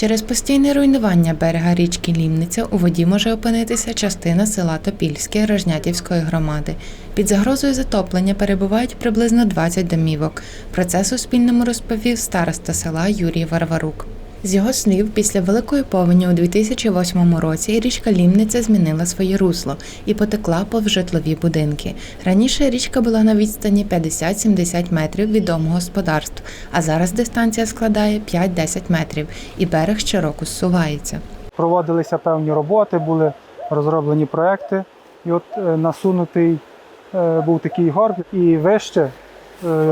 Через постійне руйнування берега річки Лімниця у воді може опинитися частина села Топільське Рожнятівської громади. Під загрозою затоплення перебувають приблизно 20 домівок. Про це Суспільному розповів староста села Юрій Варварук. З його слів, після великої повені у 2008 році річка Лімниця змінила своє русло і потекла повз житлові будинки. Раніше річка була на відстані 50-70 метрів від домогосподарств, а зараз дистанція складає 5-10 метрів, і берег щороку зсувається. проводилися певні роботи, були розроблені проекти. І от е, насунутий е, був такий горб, і вище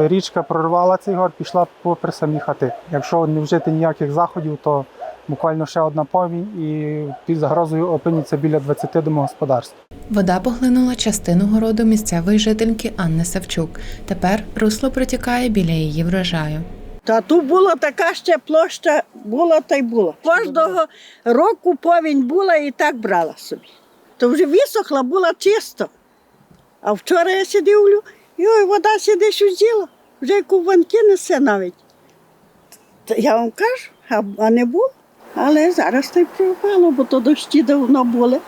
річка прорвала цей горб, пішла попри самі хати. Якщо не вжити ніяких заходів, то буквально ще одна повінь і під загрозою опиняться біля 20 домогосподарств. Вода поглинула частину городу місцевої жительки Анни Савчук. Тепер русло протікає біля її врожаю. Та тут була така ще площа, була та й була. Кожного року повінь була і так брала собі. То вже висохла, була чисто. А вчора я ще дивлю, ой, вода сюди що з'їла, вже як несе навіть. Я вам кажу, а, не було. Але зараз та й пропало, бо то дощі давно були,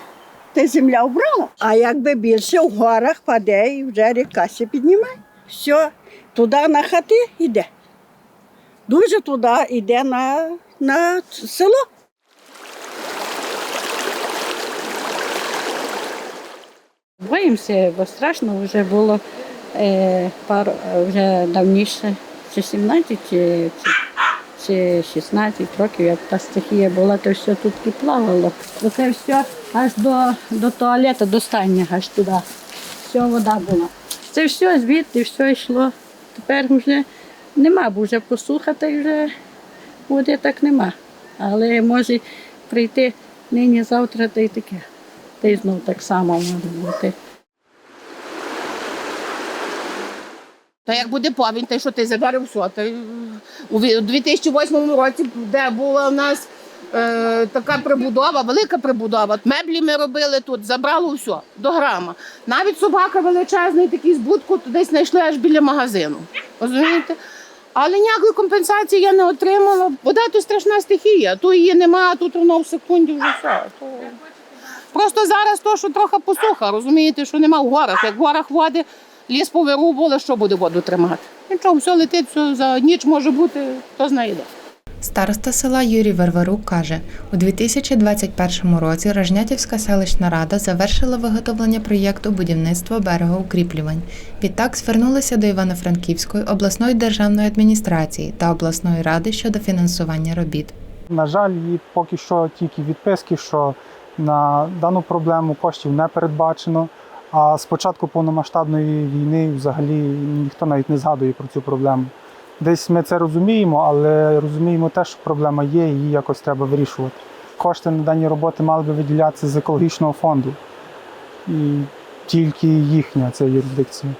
та земля вбрала. А якби більше в горах паде і вже ріка се піднімає. Все, туди на хати йде дуже туди йде на, на село. Боїмося, бо страшно вже було е, пару вже давніше, чи 17, чи, чи, чи 16 років, як та стихія була, то все тут і плавало. Оце все аж до, до туалету, до стання, аж туди. Все вода була. Це все звідти, все йшло. Тепер вже нема, бо вже посуха, та й вже води так нема. Але може прийти нині, завтра, та й таке. Та й знов так само може бути. Та як буде повінь, й що ти забереш все. Та у ві- у 2008 році, де була у нас е, така прибудова, велика прибудова, меблі ми робили тут, забрало все до грама. Навіть собака величезний, такий з будку десь знайшли аж біля магазину. Розумієте? Але ніякої компенсації я не отримала. Вода то страшна стихія, то її нема, тут воно в секунді вже все. То... Просто зараз то, що трохи посуха, розумієте, що нема в горах. Як в горах води, ліс повирубували, що буде воду тримати? Нічого, все летить, все за ніч може бути, хто знає де. Староста села Юрій Варварук каже, у 2021 році Рожнятівська селищна рада завершила виготовлення проєкту будівництва берегоукріплювань. Відтак звернулися до Івано-Франківської обласної державної адміністрації та обласної ради щодо фінансування робіт. На жаль, і поки що тільки відписки, що на дану проблему коштів не передбачено. А з початку повномасштабної війни взагалі ніхто навіть не згадує про цю проблему. Десь ми це розуміємо, але розуміємо те, що проблема є, і її якось треба вирішувати. Кошти на дані роботи мали би виділятися з екологічного фонду. І тільки їхня це юрисдикція.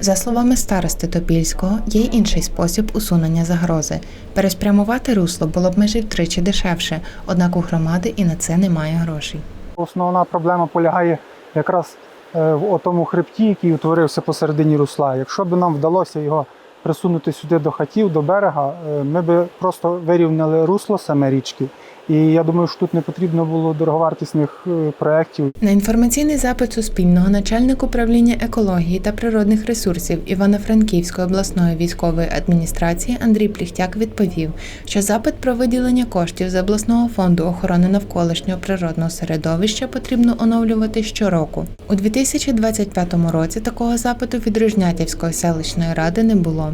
За словами старости Топільського, є й інший спосіб усунення загрози. Переспрямувати русло було б майже втричі дешевше, однак у громади і на це немає грошей. Основна проблема полягає якраз в тому хребті, який утворився посередині русла. Якщо б нам вдалося його присунути сюди до хатів, до берега, е, ми б просто вирівняли русло саме річки. І я думаю, що тут не потрібно було дороговартісних е, проєктів. На інформаційний запит Суспільного начальник управління екології та природних ресурсів Івано-Франківської обласної військової адміністрації Андрій Пліхтяк відповів, що запит про виділення коштів з обласного фонду охорони навколишнього природного середовища потрібно оновлювати щороку. У 2025 році такого запиту від Рожнятівської селищної ради не було.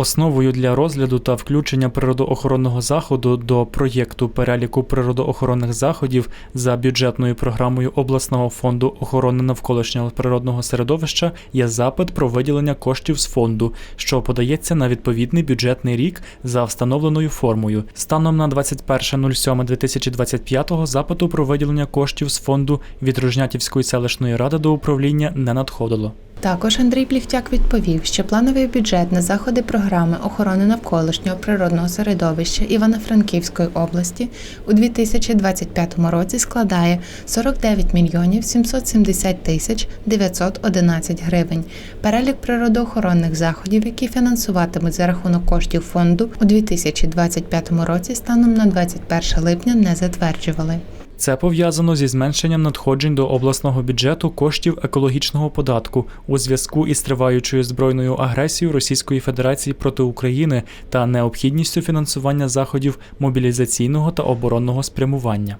Основою для розгляду та включення природоохоронного заходу до проєкту переліку природоохоронних заходів за бюджетною програмою обласного фонду охорони навколишнього природного середовища є запит про виділення коштів з фонду, що подається на відповідний бюджетний рік за встановленою формою. Станом на 21.07.2025 запиту про виділення коштів з фонду від Рожнятівської селищної ради до управління не надходило. Також Андрій Пліхтяк відповів, що плановий бюджет на заходи програми охорони навколишнього природного середовища Івано-Франківської області у 2025 році складає 49 мільйонів 770 тисяч 911 гривень. Перелік природоохоронних заходів, які фінансуватимуть за рахунок коштів фонду у 2025 році, станом на 21 липня не затверджували. Це пов'язано зі зменшенням надходжень до обласного бюджету коштів екологічного податку у зв'язку із триваючою збройною агресією Російської Федерації проти України та необхідністю фінансування заходів мобілізаційного та оборонного спрямування.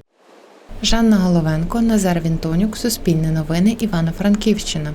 Жанна Головенко, Назар Вінтонюк, Суспільне новини, Івано-Франківщина.